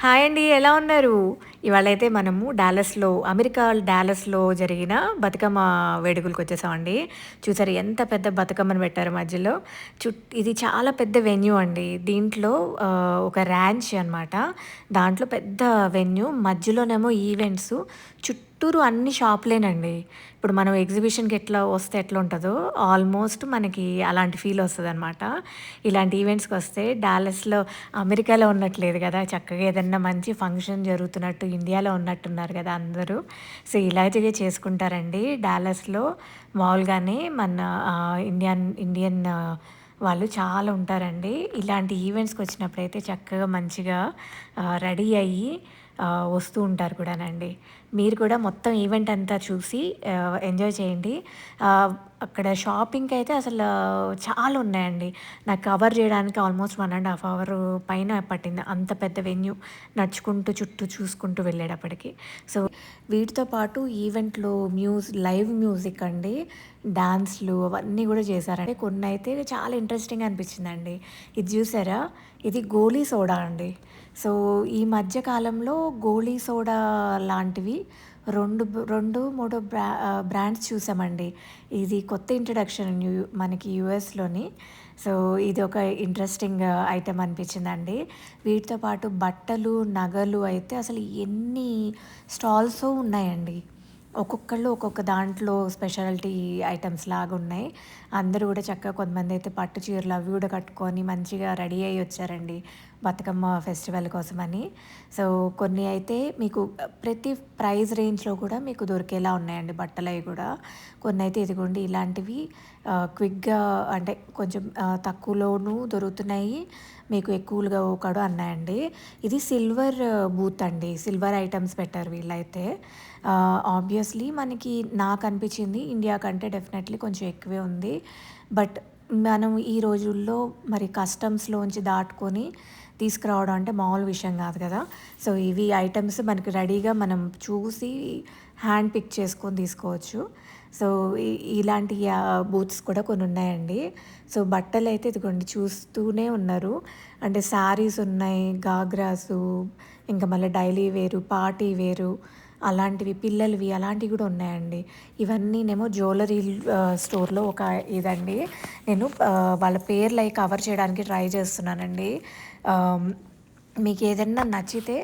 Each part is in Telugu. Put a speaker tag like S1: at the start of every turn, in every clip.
S1: హాయ్ అండి ఎలా ఉన్నారు? ఇవాళైతే మనము డాలస్లో అమెరికా డాలస్లో జరిగిన బతుకమ్మ వేడుకలకు వచ్చేసామండి. చూసారు ఎంత పెద్ద బతుకమ్మను పెట్టారు మధ్యలో. చుట్ ఇది చాలా పెద్ద వెన్యూ అండి. దీంట్లో ఒక ర్యాంచ్ అన్నమాట. దాంట్లో పెద్ద వెన్యూ మధ్యలోనేమో ఈవెంట్స్ చుట్టూరు అన్ని షాపులేనండి. ఇప్పుడు మనం ఎగ్జిబిషన్కి ఎట్లా వస్తే ఎట్లా ఉంటుందో ఆల్మోస్ట్ మనకి అలాంటి ఫీల్ వస్తుంది అనమాట ఇలాంటి ఈవెంట్స్కి వస్తే డాలస్లో అమెరికాలో ఉన్నట్లేదు కదా చక్కగా ఏదన్నా మంచి ఫంక్షన్ జరుగుతున్నట్టు ఇండియాలో ఉన్నట్టున్నారు కదా అందరూ. సో ఇలాగే చేసుకుంటారండి. డాలస్లో మామూలుగానే మన ఇండియన్ ఇండియన్ వాళ్ళు చాలా ఉంటారండి. ఇలాంటి ఈవెంట్స్కి వచ్చినప్పుడైతే చక్కగా మంచిగా రెడీ అయ్యి వస్తూ ఉంటారు కూడానండి. మీరు కూడా మొత్తం ఈవెంట్ అంతా చూసి ఎంజాయ్ చేయండి. అక్కడ షాపింగ్కి అయితే అసలు చాలా ఉన్నాయండి. నాకు కవర్ చేయడానికి almost one and half hour పైన పట్టింది. అంత పెద్ద వెన్యూ నడుచుకుంటూ చుట్టూ చూసుకుంటూ వెళ్ళేటప్పటికి. సో వీటితో పాటు ఈవెంట్లో మ్యూజ్ లైవ్ మ్యూజిక్ అండి డాన్స్లు అవన్నీ కూడా చేశారండి. కొన్ని అయితే చాలా ఇంట్రెస్టింగ్ అనిపించిందండి. ఇది చూసారా? ఇది గోలీ సోడా అండి. సో ఈ మధ్య కాలంలో సోడా లాంటివి రెండు రెండు మూడు బ్రా బ్రాండ్స్ చూసామండి. ఇది కొత్త ఇంట్రడక్షన్ మనకి యూఎస్లోని. సో ఇది ఒక ఇంట్రెస్టింగ్ ఐటెం అనిపించిందండి. వీటితో పాటు బట్టలు నగలు అయితే అసలు ఎన్ని స్టాల్స్ ఉన్నాయండి. ఒక్కొక్కళ్ళు ఒక్కొక్క దాంట్లో స్పెషాలిటీ ఐటమ్స్ లాగా ఉన్నాయి. అందరూ కూడా చక్కగా కొంతమంది అయితే పట్టు చీరలు అవి కూడా కట్టుకొని మంచిగా రెడీ అయ్యి వచ్చారండి. బతుకమ్మ ఫెస్టివల్ కోసమని. సో కొన్ని అయితే మీకు ప్రతి ప్రైస్ రేంజ్లో కూడా మీకు దొరికేలా ఉన్నాయండి బట్టలు అవి కూడా. కొన్ని అయితే ఇదిగోండి ఇలాంటివి క్విక్గా అంటే కొంచెం తక్కువలోనూ దొరుకుతున్నాయి. మీకు ఎక్కువగా ఒకడు అన్నాయండి. ఇది సిల్వర్ బూత్ అండి. సిల్వర్ ఐటమ్స్ పెట్టారు వీళ్ళైతే. ఆబ్వియస్లీ మనకి నాకు అనిపించింది ఇండియా కంటే డెఫినెట్లీ కొంచెం ఎక్కువే ఉంది. బట్ మనం ఈ రోజుల్లో మరి కస్టమ్స్లోంచి దాటుకొని తీసుకురావడం అంటే మామూలు విషయం కాదు కదా. సో ఇవి ఐటమ్స్ మనకి రెడీగా మనం చూసి హ్యాండ్ పిక్ చేసుకొని తీసుకోవచ్చు. సో ఇలాంటి బూత్స్ కూడా కొన్ని ఉన్నాయండి. సో బట్టలు అయితే ఇదిగోండి చూస్తూనే ఉన్నారు. అంటే శారీస్ ఉన్నాయి గాగ్రాసు ఇంకా మళ్ళీ డైలీ వేరు పార్టీ వేరు అలాంటివి పిల్లలవి అలాంటివి కూడా ఉన్నాయండి. ఇవన్నీనేమో జ్యువెలరీ స్టోర్లో ఒక ఇదండి. నేను వాళ్ళ పేర్లు అవి కవర్ చేయడానికి ట్రై చేస్తున్నానండి. Um, మీకు ఏదన్నా నచ్చితే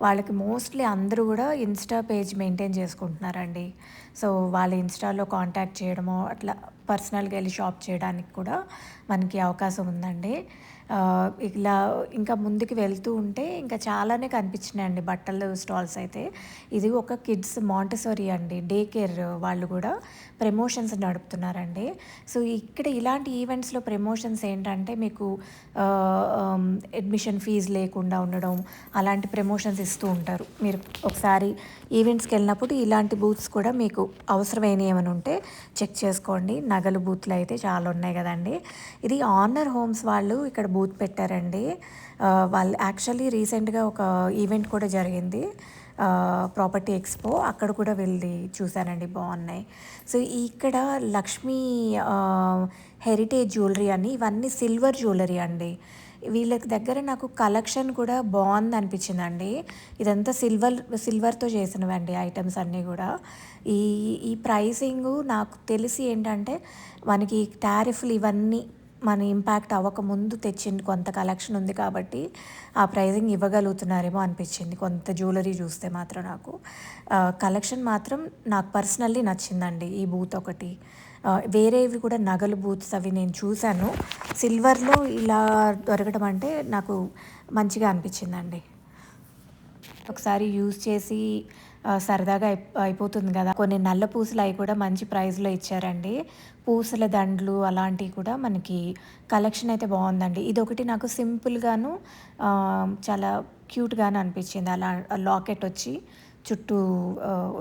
S1: వాళ్ళకి మోస్ట్లీ అందరూ కూడా ఇన్స్టా పేజ్ మెయింటైన్ చేసుకుంటున్నారండి. సో వాళ్ళ ఇన్స్టాలో కాంటాక్ట్ చేయడమో అట్లా పర్సనల్గా వెళ్ళి షాప్ చేయడానికి కూడా మనకి అవకాశం ఉందండి. ఇలా ఇంకా ముందుకు వెళ్తూ ఉంటే ఇంకా చాలానే కనిపించినాయండి బట్టల స్టాల్స్ అయితే. ఇది ఒక కిడ్స్ మాంటసోరీ అండి డే కేర్ వాళ్ళు కూడా ప్రమోషన్స్ నడుపుతున్నారండి. సో ఇక్కడ ఇలాంటి ఈవెంట్స్లో ప్రమోషన్స్ ఏంటంటే మీకు అడ్మిషన్ ఫీజు లేకుండా ఉండడం అలాంటి ప్రమోషన్స్ ఇస్తూ ఉంటారు. మీరు ఒకసారి ఈవెంట్స్కి వెళ్ళినప్పుడు ఇలాంటి బూత్స్ కూడా మీకు అవసరమైన ఏమైనా ఉంటే చెక్ చేసుకోండి. నగలు బూత్లు అయితే చాలా ఉన్నాయి కదండి. ఇది ఆనర్ హోమ్స్ వాళ్ళు ఇక్కడ బూత్ పెట్టారండి. వాళ్ళు యాక్చువల్లీ రీసెంట్గా ఒక ఈవెంట్ కూడా జరిగింది. ప్రాపర్టీ ఎక్స్పో అక్కడ కూడా వెళ్ళి చూశానండి. బాగున్నాయి. సో ఇక్కడ లక్ష్మీ హెరిటేజ్ జ్యువెలరీ అని ఇవన్నీ సిల్వర్ జ్యువెలరీ అండి. వీళ్ళ దగ్గర నాకు కలెక్షన్ కూడా బాగుంది అనిపించిందండి. ఇదంతా సిల్వర్ సిల్వర్తో చేసినవండి ఐటమ్స్ అన్నీ కూడా. ఈ ఈ ప్రైసింగ్ నాకు తెలిసి ఏంటంటే మనకి టారిఫ్లు ఇవన్నీ మన ఇంపాక్ట్ అవ్వకముందు తెచ్చింది కొంత కలెక్షన్ ఉంది కాబట్టి ఆ ప్రైజింగ్ ఇవ్వగలుగుతున్నారేమో అనిపించింది. కొంత జ్యువెలరీ చూస్తే మాత్రం నాకు. కలెక్షన్ మాత్రం నాకు పర్సనల్లీ నచ్చిందండి ఈ బూత్ ఒకటి. వేరేవి కూడా నగలు బూత్స్ అవి నేను చూశాను. సిల్వర్లో ఇలా దొరకడం అంటే నాకు మంచిగా అనిపించిందండి. ఒకసారి యూజ్ చేసి సరదాగా అయిపో అయిపోతుంది కదా. కొన్ని నల్ల పూసలు అవి కూడా మంచి ప్రైస్లో ఇచ్చారండి. పూసల దండలు అలాంటివి కూడా మనకి కలెక్షన్ అయితే బాగుందండి. ఇది ఒకటి నాకు సింపుల్గాను చాలా క్యూట్గాను అనిపించింది. అలా లాకెట్ వచ్చి చుట్టూ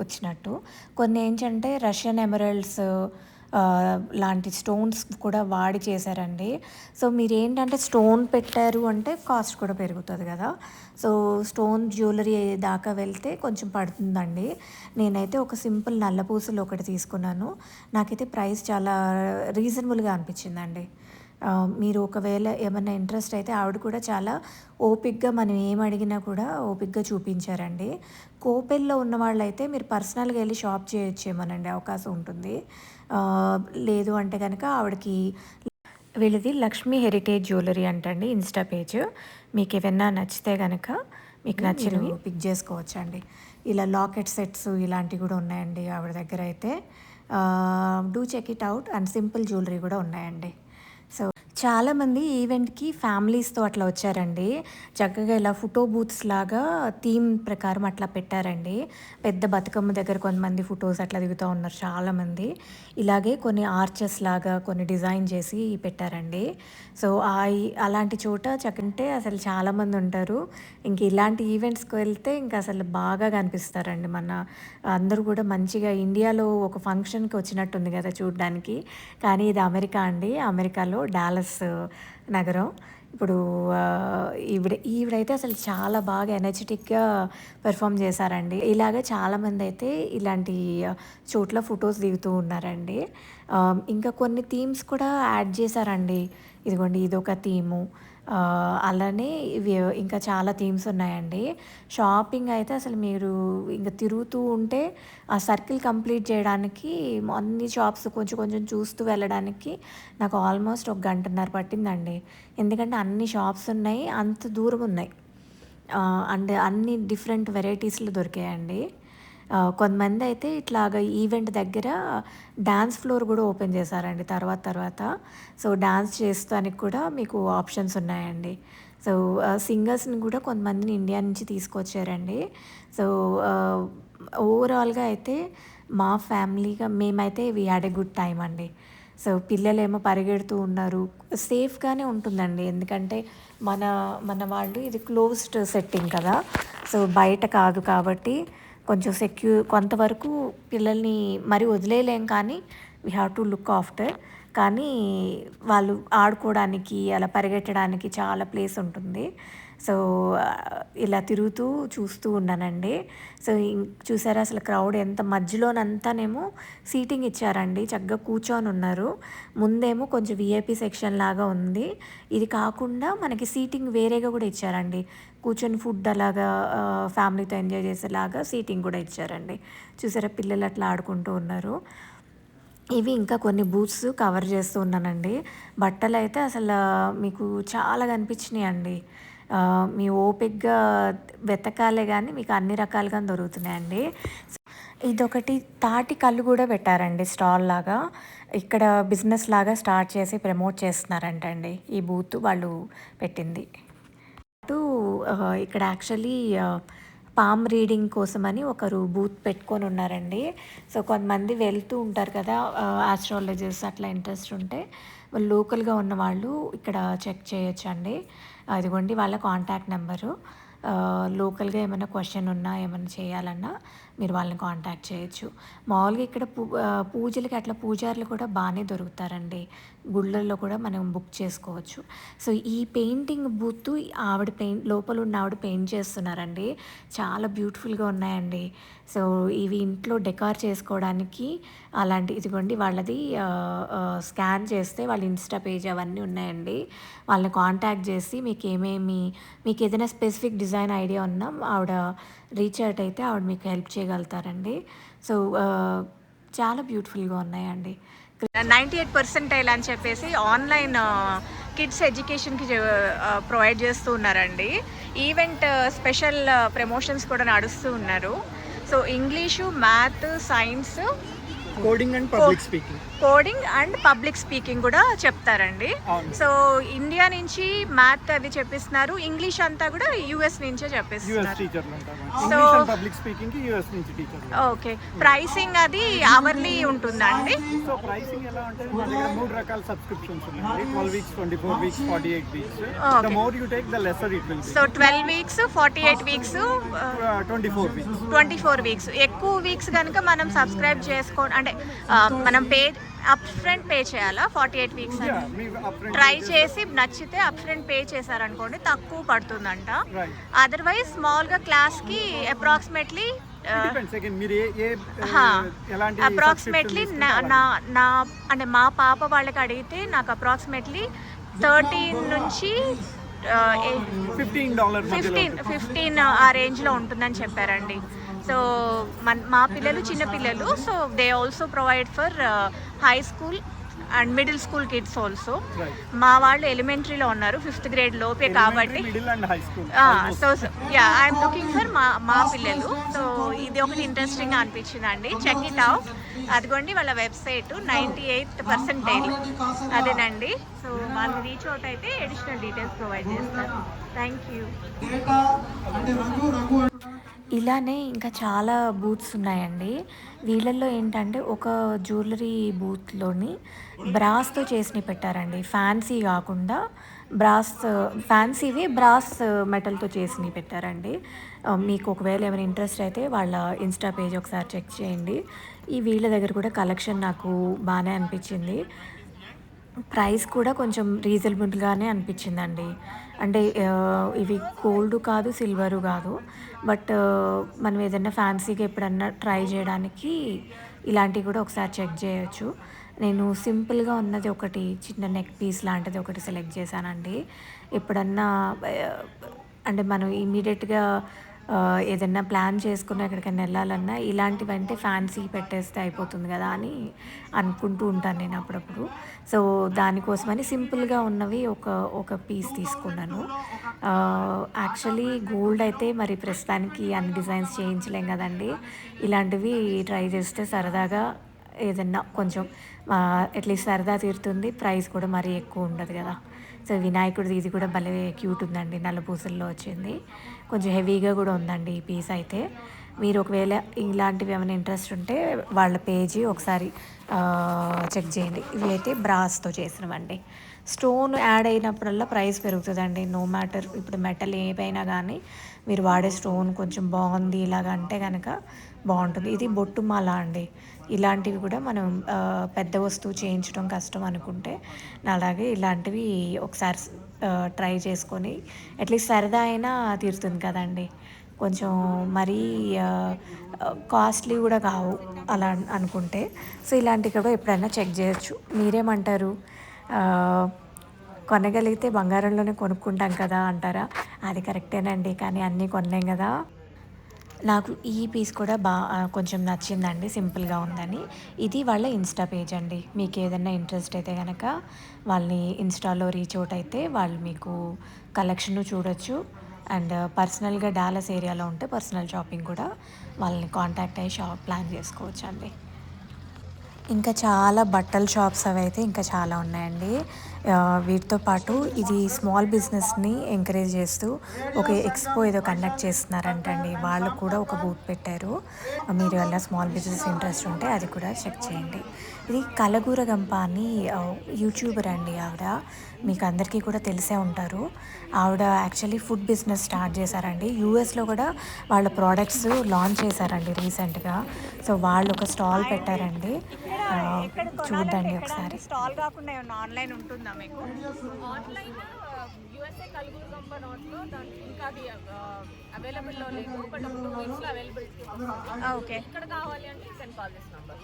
S1: వచ్చినట్టు. కొన్ని ఏంటంటే రష్యన్ ఎమరల్డ్స్ లాంటి స్టోన్స్ కూడా వాడి చేశారండి. సో మీరు ఏంటంటే స్టోన్ పెట్టారు అంటే కాస్ట్ కూడా పెరుగుతుంది కదా. సో స్టోన్ జ్యువెలరీ దాకా వెళ్తే కొంచెం పడుతుందండి. నేనైతే ఒక సింపుల్ నల్ల పూసలు ఒకటి తీసుకున్నాను. నాకైతే ప్రైస్ చాలా రీజనబుల్గా అనిపించిందండి. మీరు ఒకవేళ ఏమైనా ఇంట్రెస్ట్ అయితే ఆవిడ కూడా చాలా ఓపిక్గా మనం ఏం అడిగినా కూడా ఓపిక్గా చూపించారండి. కోపెల్లో ఉన్న వాళ్ళైతే మీరు పర్సనల్గా వెళ్ళి షాప్ చేయొచ్చేమోనండి అవకాశం ఉంటుంది. లేదు అంటే కనుక ఆవిడకి వీళ్ళది లక్ష్మీ హెరిటేజ్ జ్యువెలరీ అంటండి ఇన్స్టా పేజ్. మీకు ఏమైనా నచ్చితే కనుక మీకు నచ్చినవి. పిక్ చేసుకోవచ్చండి. ఇలా లాకెట్ సెట్స్ ఇలాంటివి కూడా ఉన్నాయండి ఆవిడ దగ్గర అయితే. Do check it out and simple jewellery కూడా ఉన్నాయండి. చాలామంది ఈవెంట్కి ఫ్యామిలీస్తో అట్లా వచ్చారండి. చక్కగా ఇలా ఫోటో బూత్స్ లాగా థీమ్ ప్రకారం అట్లా పెట్టారండి. పెద్ద బతుకమ్మ దగ్గర కొంతమంది ఫొటోస్ అట్లా దిగుతూ ఉన్నారు చాలామంది. ఇలాగే కొన్ని ఆర్చెస్ లాగా కొన్ని డిజైన్ చేసి పెట్టారండి. సో ఆ అలాంటి చోట చక్కంటే అసలు చాలామంది ఉంటారు. ఇంక ఇలాంటి ఈవెంట్స్కి వెళ్తే ఇంకా అసలు బాగా కనిపిస్తారండి మన అందరూ కూడా మంచిగా ఇండియాలో ఒక ఫంక్షన్కి వచ్చినట్టుంది కదా చూడడానికి. కానీ ఇది అమెరికా అండి. అమెరికాలో డాలస్ Uh, నగరం. ఇప్పుడు ఈవిడ ఈవిడైతే అసలు చాలా బాగా ఎనర్జెటిక్గా పెర్ఫామ్ చేశారండి. ఇలాగే చాలామంది అయితే ఇలాంటి చోట్ల ఫొటోస్ దిగుతూ ఉన్నారండి. ఇంకా కొన్ని థీమ్స్ కూడా యాడ్ చేశారండి. ఇదిగోండి ఇదొక థీము. అలానే ఇవి ఇంకా చాలా థీమ్స్ ఉన్నాయండి. షాపింగ్ అయితే అసలు మీరు ఇంకా తిరుగుతూ ఉంటే ఆ సర్కిల్ కంప్లీట్ చేయడానికి అన్ని షాప్స్ కొంచెం కొంచెం చూస్తూ వెళ్ళడానికి నాకు ఆల్మోస్ట్ ఒక గంటన్నర పట్టిందండి. ఎందుకంటే అన్ని షాప్స్ ఉన్నాయి అంత దూరం ఉన్నాయి. అండ్ అన్ని డిఫరెంట్ వెరైటీస్లో దొరికాయండి. కొంతమంది అయితే ఇట్లాగ ఈవెంట్ దగ్గర డ్యాన్స్ ఫ్లోర్ కూడా ఓపెన్ చేశారండి తర్వాత తర్వాత. సో డ్యాన్స్ చేస్తానికి కూడా మీకు ఆప్షన్స్ ఉన్నాయండి. సో సింగర్స్ని కూడా కొంతమందిని ఇండియా నుంచి తీసుకొచ్చారండి. సో ఓవరాల్గా అయితే మా ఫ్యామిలీగా మేమైతే we had a good time అండి. సో పిల్లలేమో పరిగెడుతూ ఉన్నారు. సేఫ్గానే ఉంటుందండి. ఎందుకంటే మన మన వాళ్ళు ఇది క్లోజ్డ్ సెట్టింగ్ కదా. సో బయట కాదు కాబట్టి కొంచెం సెక్యూ కొంతవరకు పిల్లల్ని మరి వదిలేయలేం కానీ we have to look after కానీ వాళ్ళు ఆడుకోవడానికి అలా పరిగెట్టడానికి చాలా ప్లేస్ ఉంటుంది. సో ఇలా తిరుగుతూ చూస్తూ ఉన్నానండి. సో చూసారా అసలు క్రౌడ్ ఎంత? మధ్యలోనంతానేమో సీటింగ్ ఇచ్చారండి. చక్కగా కూర్చొని ఉన్నారు. ముందేమో కొంచెం విఐపి సెక్షన్ లాగా ఉంది. ఇది కాకుండా మనకి సీటింగ్ వేరేగా కూడా ఇచ్చారండి. కూర్చొని ఫుడ్ అలాగా ఫ్యామిలీతో ఎంజాయ్ చేసేలాగా సీటింగ్ కూడా ఇచ్చారండి. చూసారా పిల్లలు అట్లా ఆడుకుంటూ ఉన్నారు. ఇవి ఇంకా కొన్ని బూత్స్ కవర్ చేస్తూ ఉన్నానండి. బట్టలు అయితే అసలు మీకు చాలా కనిపించినాయి అండి మీ ఓపిక్గా వెతకాలే కానీ మీకు అన్ని రకాలుగా దొరుకుతున్నాయండి. ఇదొకటి తాటి కళ్ళు కూడా పెట్టారండి స్టాల్ లాగా. ఇక్కడ బిజినెస్ లాగా స్టార్ట్ చేసి ప్రమోట్ చేస్తున్నారంటండి ఈ బూత్ వాళ్ళు పెట్టింది. ఇక్కడ యాక్చువల్లీ పామ్ రీడింగ్ కోసమని ఒకరు బూత్ పెట్టుకొని ఉన్నారండి. సో కొంతమంది వెళ్తూ ఉంటారు కదా ఆస్ట్రాలజర్స్ అట్లా ఇంట్రెస్ట్ ఉంటే వాళ్ళు లోకల్గా ఉన్న వాళ్ళు ఇక్కడ చెక్ చేయొచ్చండి. అదిగోండి వాళ్ళ కాంటాక్ట్ నెంబరు లోకల్గా ఏమైనా క్వశ్చన్ ఉన్నా ఏమైనా చేయాలన్నా మీరు వాళ్ళని కాంటాక్ట్ చేయొచ్చు. మామూలుగా ఇక్కడ పూ పూజలకి అట్లా పూజారులు కూడా బాగానే దొరుకుతారండి. గుళ్ళల్లో కూడా మనం బుక్ చేసుకోవచ్చు. సో ఈ పెయింటింగ్ బూత్ ఆవిడ పెయింట్ లోపల ఉన్న ఆవిడ పెయింట్ చేస్తున్నారండి. చాలా బ్యూటిఫుల్గా ఉన్నాయండి. సో ఇవి ఇంట్లో డెకార్ చేసుకోవడానికి అలాంటి ఇదిగోండి వాళ్ళది స్కాన్ చేస్తే వాళ్ళ ఇన్స్టా పేజ్ అవన్నీ ఉన్నాయండి. వాళ్ళని కాంటాక్ట్ చేసి మీకు ఏమేమి మీకు ఏదైనా స్పెసిఫిక్ డిజైన్ ఐడియా ఉన్నా ఆవిడ రీచ్ అవుట్ అయితే ఆవిడ మీకు హెల్ప్ చేయగలుగుతారండి. సో చాలా బ్యూటిఫుల్గా ఉన్నాయండి. నైంటీ ఎయిట్ పర్సెంటైల్ అని చెప్పేసి ఆన్లైన్ కిడ్స్ ఎడ్యుకేషన్కి ప్రొవైడ్ చేస్తూ ఉన్నారండి. ఈవెంట్ స్పెషల్ ప్రమోషన్స్ కూడా నడుస్తూ ఉన్నారు. So English math science
S2: coding and public speaking
S1: coding and public speaking కూడా చెప్తారండి. సో ఇండియా నుంచి మ్యాథ్ అది చెప్పిస్తున్నారు. ఇంగ్లీష్ అంతా కూడా యుఎస్ నుంచే
S2: యూఎస్
S1: చెప్పిస్తున్నారు
S2: అండ్ పబ్లిక్ స్పీకింగ్కి యూఎస్ నుంచి టీచర్లు
S1: ఓకే ప్రైసింగ్ అది అవర్లీ ఉంటుందండి?
S2: సో ప్రైసింగ్ ఎలా ఉంటుంది మా దగ్గర మూడు రకాల సబ్స్క్రిప్షన్స్ ఉన్నాయండి. Twelve weeks twenty four weeks forty eight weeks
S1: Okay.
S2: The more you take the it will
S1: so twelve weeks forty eight weeks
S2: twenty four weeks
S1: twenty four weeks ఎక్కువ వీక్స్ కనుక మనం సబ్స్క్రైబ్ చేసుకో అంటే ఆ, మనం పే అప్ ఫ్రంట్ పే చేయాలా ఫార్టీ ఎయిట్ వీక్స్ అని ట్రై చేసి నచ్చితే అప్ ఫ్రంట్ పే చేశారనుకోండి తక్కువ పడుతుందంట. అదర్వైజ్ స్మాల్గా క్లాస్కి అప్రాక్సిమేట్లీ.
S2: ఎలాంటి
S1: అప్రాక్సిమేట్లీ నా నా- అంటే మా పాప వాళ్ళకి అడిగితే నాకు అప్రాక్సిమేట్లీ థర్టీన్ నుంచి
S2: ఫిఫ్టీన్ మధ్యలో
S1: ఫిఫ్టీన్ ఫిఫ్టీన్ ఆ రేంజ్లో ఉంటుందని చెప్పారండి. సో మన మా పిల్లలు చిన్న పిల్లలు. So they also provide for high school and middle school kids also. మా వాళ్ళు ఎలిమెంటరీలో ఉన్నారు ఫిఫ్త్ గ్రేడ్ లోపే కాబట్టి. So yeah I'm looking for మా మా పిల్లలు. సో ఇది ఒకటి ఇంట్రెస్టింగ్ అనిపించింది అండి చెక్ ఇట్ అవుట్ అదిగోండి వాళ్ళ వెబ్సైట్ నైంటీ ఎయిత్ పర్సెంటేజ్ అదేనండి. సో వాళ్ళు రీచ్ అవుట్ అయితే అడిషనల్ డీటెయిల్స్ ప్రొవైడ్ చేస్తారు థ్యాంక్ యూ ఇలానే ఇంకా చాలా బూత్స్ ఉన్నాయండి. వీళ్ళల్లో ఏంటంటే ఒక జ్యువెలరీ బూత్లోని బ్రాస్తో చేసినవి పెట్టారండి. ఫ్యాన్సీ కాకుండా బ్రాస్ ఫ్యాన్సీవి బ్రాస్ మెటల్తో చేసినవి పెట్టారండి. మీకు ఒకవేళ ఏమైనా ఇంట్రెస్ట్ అయితే వాళ్ళ ఇన్స్టా పేజ్ ఒకసారి చెక్ చేయండి. ఈ వీళ్ళ దగ్గర కూడా కలెక్షన్ నాకు బాగానే అనిపించింది. ప్రైస్ కూడా కొంచెం రీజనబుల్గానే అనిపించిందండి. అంటే ఇవి గోల్డ్ కాదు సిల్వరు కాదు. బట్ మనం ఏదైనా ఫ్యాన్సీగా ఎప్పుడన్నా ట్రై చేయడానికి ఇలాంటివి కూడా ఒకసారి చెక్ చేయొచ్చు. నేను సింపుల్గా ఉన్నది ఒకటి చిన్న నెక్ పీస్ లాంటిది ఒకటి సెలెక్ట్ చేశానండి. ఎప్పుడన్నా అంటే మనం ఇమీడియట్గా ఏదైనా ఏదన్నా ప్లాన్ చేసుకుని ఎక్కడికైనా వెళ్ళాలన్నా ఇలాంటివి అంటే ఫ్యాన్సీ పెట్టేస్తే అయిపోతుంది కదా అని అనుకుంటూ ఉంటాను నేను అప్పుడప్పుడు. సో దానికోసమని సింపుల్గా ఉన్నవి ఒక ఒక పీస్ తీసుకున్నాను. యాక్చువల్లీ గోల్డ్ అయితే మరి ప్రస్తుతానికి అన్ని డిజైన్స్ చేయించలేం కదండి. ఇలాంటివి ట్రై చేస్తే సరదాగా ఏదన్నా కొంచెం అట్లీస్ట్ సరదా తీరుతుంది ప్రైస్ కూడా మరీ ఎక్కువ ఉండదు కదా. సో వినాయకుడిది ఇది కూడా భలే క్యూట్ ఉందండి నల్లపూసల్లో వచ్చింది. కొంచెం హెవీగా కూడా ఉందండి ఈ పీస్ అయితే. మీరు ఒకవేళ ఇలాంటివి ఏమైనా ఇంట్రెస్ట్ ఉంటే వాళ్ళ పేజీ ఒకసారి చెక్ చేయండి. ఇవి అయితే బ్రాస్తో చేసినవండి. స్టోన్ యాడ్ అయినప్పుడల్లా ప్రైస్ పెరుగుతుందండి. నో మ్యాటర్ ఇప్పుడు మెటల్ ఏవైనా కానీ మీరు వాడే స్టోన్ కొంచెం బాగుంది ఇలాగ అంటే కనుక బాగుంటుంది. ఇది బొట్టు మాల అండి. ఇలాంటివి కూడా మనం పెద్ద వస్తువు చేయించడం కష్టం అనుకుంటే అలాగే ఇలాంటివి ఒకసారి ట్రై చేసుకొని అట్లీస్ట్ సరదా అయినా తీరుతుంది కదండి. కొంచెం మరీ కాస్ట్లీ కూడా కావు అలా అనుకుంటే. సో ఇలాంటివి కూడా ఎప్పుడైనా చెక్ చేయొచ్చు. మీరేమంటారు? కొనగలిగితే బంగారంలోనే కొనుక్కుంటాం కదా అంటారా? అది కరెక్టేనండి కానీ అన్నీ కొన్నాం కదా. నాకు ఈ పీస్ కూడా బా కొంచెం నచ్చిందండి సింపుల్గా ఉందని. ఇది వాళ్ళ ఇన్స్టా పేజ్ అండి. మీకు ఏదైనా ఇంట్రెస్ట్ అయితే కనుక వాళ్ళని ఇన్స్టాలో రీచ్ అవుట్ అయితే వాళ్ళు మీకు కలెక్షన్ చూడొచ్చు. అండ్ పర్సనల్గా డాలస్ ఏరియాలో ఉంటే పర్సనల్ షాపింగ్ కూడా వాళ్ళని కాంటాక్ట్ అయ్యి షాప్ ప్లాన్ చేసుకోవచ్చు అండి ఇంకా చాలా బట్టల షాప్స్ అవి అయితే ఇంకా చాలా ఉన్నాయండి. వీటితో పాటు ఇది స్మాల్ బిజినెస్ని ఎంకరేజ్ చేస్తూ ఒక ఎక్స్పో ఏదో కండక్ట్ చేస్తున్నారంటండి. వాళ్ళు కూడా ఒక బూత్ పెట్టారు. మీరు వల్ల స్మాల్ బిజినెస్ ఇంట్రెస్ట్ ఉంటే అది కూడా చెక్ చేయండి. ఇది కలగూర గంప అని యూట్యూబర్ అండి ఆవిడ. మీకు అందరికీ కూడా తెలిసే ఉంటారు. ఆవిడ యాక్చువల్లీ ఫుడ్ బిజినెస్ స్టార్ట్ చేశారండి. యూఎస్లో కూడా వాళ్ళ ప్రోడక్ట్స్ లాంచ్ చేశారండి రీసెంట్గా సో వాళ్ళు ఒక స్టాల్ పెట్టారండి. చూద్దండి ఒకసారి.
S3: స్టాల్ కాకుండా ఏమన్నా ఆన్లైన్ ఉంటుందా మీకు?
S4: ఆన్లైన్ యూఎస్ఏ కలుగురు గంప నోట్లో ఇంకా అది అవైలబుల్లో లేదు బట్ ఒక టూ వీక్స్లో అవైలబిలిటీ
S3: ఓకే
S4: ఇక్కడ కావాలి అంటే you can call this number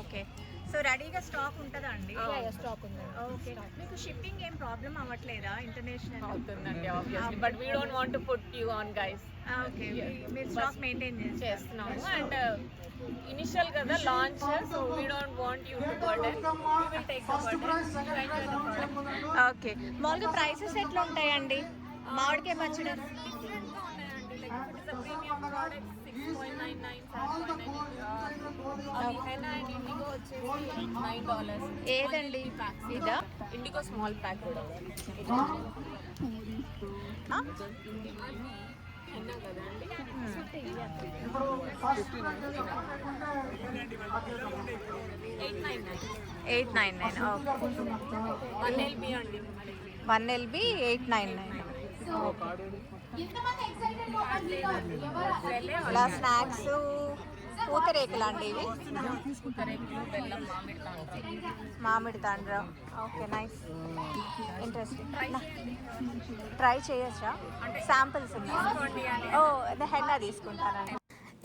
S3: okay so రెడీగా స్టాక్ ఉంటుందా అండి?
S4: స్టాక్ ఉంది.
S3: ఓకే మీకు షిప్పింగ్ ఏం ప్రాబ్లం అవ్వట్లేదా ఇంటర్నేషనల్
S4: అవుతుందండి obviously but we don't want to put you on guys
S3: okay మీరు స్టాక్ మెయింటైన్
S4: చేస్తున్నాము. అండ్ ఇనిషియల్ కదా launch so we don't want you to burden we will take the burden
S3: okay మామూలుగా ప్రైసెస్ ఎట్లా ఉంటాయండి? మామిడికాయ పచ్చడి?
S4: డిఫరెంట్గా ఉన్నాయండి like it is a premium product point nine nine seven point nine అది హెన్ అండ్ ఇండిగో వచ్చేసి నైన్ డాలర్స్
S3: ఏదండి? ఇదా?
S4: ఇండిగో స్మాల్ ప్యాక్ కూడా eight nine nine one LB అండి.
S3: One LB eight nine nine. ఇలా స్నాక్స్ పూతరేకులు అండి ఇవి.
S4: మామిడి తాండ్ర.
S3: మామిడి తాండ్ర. Okay nice. ఇంట్రెస్టింగ్ ట్రై చేయొచ్చా? శాంపిల్స్ ఉన్నాయి. ఓ అదే హెన్నా తీసుకుంటానండి.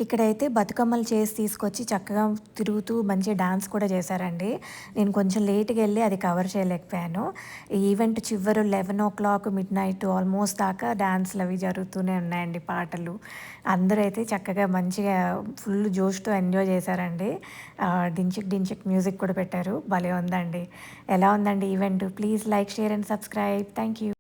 S1: ఇక్కడైతే బతుకమ్మలు చేసి తీసుకొచ్చి చక్కగా తిరుగుతూ మంచి డాన్స్ కూడా చేశారండి. నేను కొంచెం లేట్గా వెళ్ళి అది కవర్ చేయలేకపోయాను. ఈవెంట్ చివరి eleven o'clock midnight almost దాకా డాన్స్లు అవి జరుగుతూనే ఉన్నాయండి పాటలు. అందరూ అయితే చక్కగా మంచిగా ఫుల్ జోష్తో ఎంజాయ్ చేశారండి. డించిక్ డించిక్ మ్యూజిక్ కూడా పెట్టారు. భలే ఉందండి. ఎలా ఉందండి event? Please like share and subscribe. Thank you